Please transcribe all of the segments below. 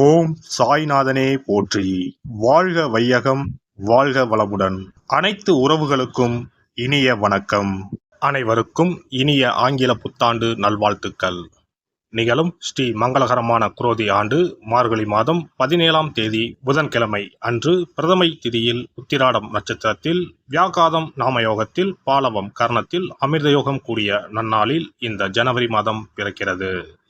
ஓம் சாய்நாதனே போற்றி. வாழ்க வையகம் வாழ்க வளமுடன். அனைத்து உறவுகளுக்கும் இனிய வணக்கம். அனைவருக்கும் இனிய ஆங்கில புத்தாண்டு நல்வாழ்த்துக்கள். நிகழும் ஸ்ரீ மங்களகரமான குரோதி ஆண்டு மார்கழி மாதம் பதினேழாம் தேதி புதன்கிழமை அன்று பிரதமை திதியில் உத்திராடம் நட்சத்திரத்தில் வியாகாதம் நாமயோகத்தில் பாலவம் கர்ணத்தில் அமிர்தயோகம் கூடிய நன்னாளில் இந்த ஜனவரி மாதம் பிறக்கிறது.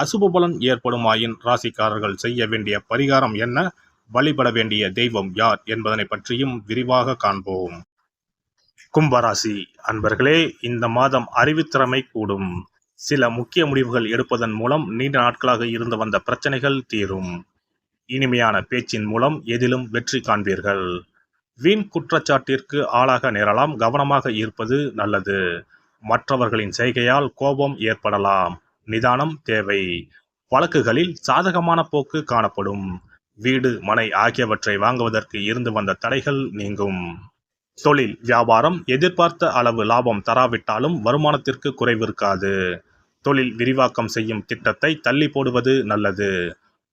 அசுப பலன் ஏற்படுமாயின் ராசிக்காரர்கள் செய்ய வேண்டிய பரிகாரம் என்ன? வழிபட வேண்டிய தெய்வம் யார் என்பதனை பற்றியும் விரிவாக காண்போம். கும்பராசி அன்பர்களே இந்த மாதம் அறிவுத்திறமை கூடும். சில முக்கிய முடிவுகள் எடுப்பதன் மூலம் நீண்ட நாட்களாக இருந்து வந்த பிரச்சனைகள் தீரும். இனிமையான பேச்சின் மூலம் எதிலும் வெற்றி காண்பீர்கள். வீண் குற்றச்சாட்டிற்கு ஆளாக நேரலாம் கவனமாக இருப்பது நல்லது. மற்றவர்களின் செய்கையால் கோபம் ஏற்படலாம். நிதானம் தேவை. வழக்குகளில் சாதகமான போக்கு காணப்படும். வீடு மனை ஆகியவற்றை வாங்குவதற்கு இருந்து வந்த தடைகள் நீங்கும். தொழில் வியாபாரம் எதிர்பார்த்த அளவு லாபம் தராவிட்டாலும் வருமானத்திற்கு குறைவிருக்காது. தொழில் விரிவாக்கம் செய்யும் திட்டத்தை தள்ளி போடுவது நல்லது.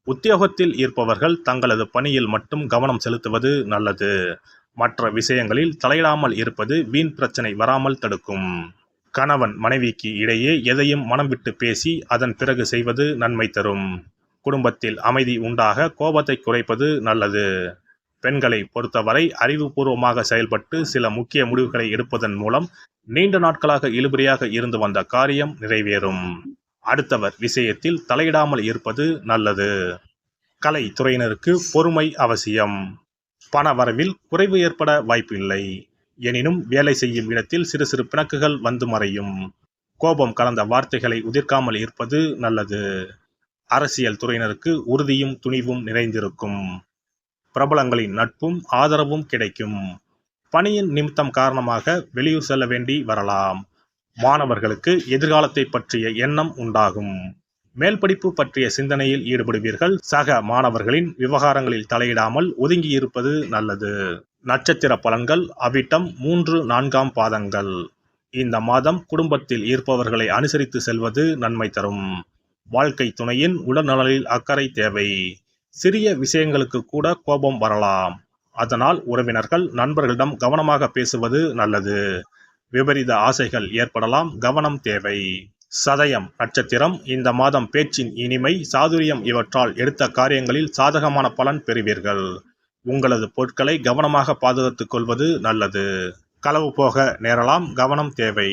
உத்தியோகத்தில் இருப்பவர்கள் தங்களது பணியில் மட்டும் கவனம் செலுத்துவது நல்லது. மற்ற விஷயங்களில் தலையிடாமல் இருப்பது வீண் பிரச்சனை வராமல் தடுக்கும். கணவன் மனைவிக்கு இடையே எதையும் மனம் விட்டு பேசி அதன் பிறகு செய்வது நன்மை தரும். குடும்பத்தில் அமைதி உண்டாக கோபத்தை குறைப்பது நல்லது. பெண்களை பொறுத்தவரை அறிவுபூர்வமாக செயல்பட்டு சில முக்கிய முடிவுகளை எடுப்பதன் மூலம் நீண்ட நாட்களாக இழுபறியாக இருந்து வந்த காரியம் நிறைவேறும். அடுத்தவர் விஷயத்தில் தலையிடாமல் இருப்பது நல்லது. கலை துறையினருக்கு பொறுமை அவசியம். பண வரவில் குறைவு ஏற்பட வாய்ப்பில்லை. எனினும் வேலை செய்யும் இடத்தில் சிறு சிறு பிணக்குகள் வந்து மறையும். கோபம் கலந்த வார்த்தைகளை உதிர்க்காமல் இருப்பது நல்லது. அரசியல் துறையினருக்கு உறுதியும் துணிவும் நிறைந்திருக்கும். பிரபலங்களின் நட்பும் ஆதரவும் கிடைக்கும். பணியின் நிமித்தம் காரணமாக வெளியூர் செல்ல வேண்டி வரலாம். மாணவர்களுக்கு எதிர்காலத்தை பற்றிய எண்ணம் உண்டாகும். மேல் படிப்பு பற்றிய சிந்தனையில் ஈடுபடுவீர்கள். சக மாணவர்களின் விவகாரங்களில் தலையிடாமல் ஒதுங்கி இருப்பது நல்லது. நட்சத்திர பலன்கள் அவிட்டம் மூன்று நான்காம் பாதங்கள். இந்த மாதம் குடும்பத்தில் இருப்பவர்களை அனுசரித்து செல்வது நன்மை தரும். வாழ்க்கை துணையின் உடல்நலனில் அக்கறை தேவை. சிறிய விஷயங்களுக்கு கூட கோபம் வரலாம். அதனால் உறவினர்கள் நண்பர்களிடம் கவனமாக பேசுவது நல்லது. விபரீத ஆசைகள் ஏற்படலாம் கவனம் தேவை. சதயம் நட்சத்திரம் இந்த மாதம் பேச்சின் இனிமை சாதுரியம் இவற்றால் எடுத்த காரியங்களில் சாதகமான பலன் பெறுவீர்கள். உங்களது பொருட்களை கவனமாக பாதுகாத்துக் கொள்வது நல்லது. களவு போக நேரலாம் கவனம் தேவை.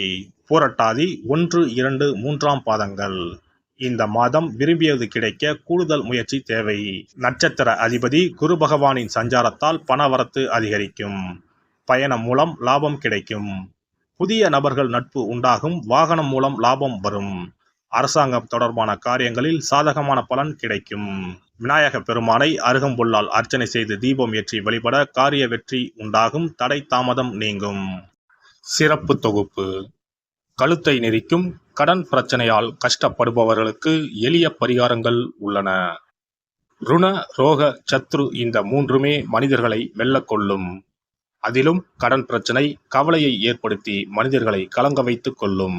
பூரட்டாதி ஒன்று இரண்டு மூன்றாம் பாதங்கள். இந்த மாதம் விரும்பியது கிடைக்க கூடுதல் முயற்சி தேவை. நட்சத்திர அதிபதி குரு பகவானின் சஞ்சாரத்தால் பணவரத்து அதிகரிக்கும். பயணம் மூலம் லாபம் கிடைக்கும். புதிய நபர்கள் நட்பு உண்டாகும். வாகனம் மூலம் லாபம் வரும். அரசாங்கம் தொடர்பான காரியங்களில் சாதகமான பலன் கிடைக்கும். விநாயக பெருமானை அருகம்புல்லால் அர்ச்சனை செய்து தீபம் ஏற்றி வழிபட காரிய வெற்றி உண்டாகும். தடை தாமதம் நீங்கும். சிறப்பு தொகுப்பு. கழுத்தை நெரிக்கும் கடன் பிரச்சனையால் கஷ்டப்படுபவர்களுக்கு எளிய பரிகாரங்கள் உள்ளன. ருண ரோக சத்ரு இந்த மூன்றுமே மனிதர்களை வெல்லக்கொள்ளும் அதிலும் கடன் பிரச்சனை கவலையை ஏற்படுத்தி மனிதர்களை கலங்க வைத்துக் கொள்ளும்.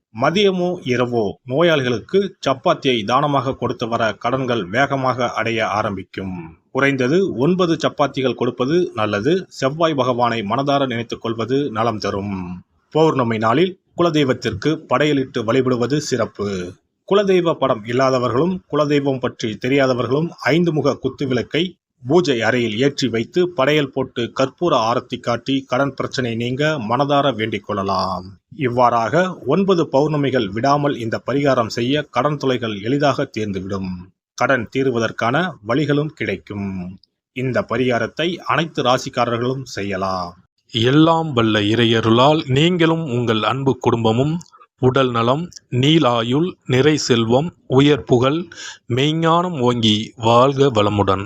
மதியமோ இரவோ நோயாளிகளுக்கு சப்பாத்தியை தானமாக கொடுத்து வர கடன்கள் வேகமாக அடைய ஆரம்பிக்கும். குறைந்தது ஒன்பது சப்பாத்திகள் கொடுப்பது நல்லது. செவ்வாய் பகவானை மனதார நினைத்துக் கொள்வது நலம் தரும். பௌர்ணமி நாளில் குலதெய்வத்திற்கு படையலிட்டு வழிபடுவது சிறப்பு. குலதெய்வ படம் இல்லாதவர்களும் குலதெய்வம் பற்றி தெரியாதவர்களும் ஐந்து முக குத்துவிளக்கை பூஜை அறையில் ஏற்றி வைத்து படையல் போட்டு கற்பூர ஆரத்தி காட்டி கடன் பிரச்சனை நீங்க மனதார வேண்டிக் கொள்ளலாம். இவ்வாறாக ஒன்பது பௌர்ணமிகள் விடாமல் இந்த பரிகாரம் செய்ய கடன் தொலைகள் எளிதாக தீர்ந்துவிடும். கடன் தீர்வதற்கான வழிகளும் கிடைக்கும். இந்த பரிகாரத்தை அனைத்து ராசிக்காரர்களும் செய்யலாம். எல்லாம் வல்ல இறையருளால் நீங்களும் உங்கள் அன்பு குடும்பமும் உடல் நலம் நீலாயுள் நிறை செல்வம் உயர் புகழ் மெய்ஞானம் ஓங்கி வாழ்க வளமுடன்.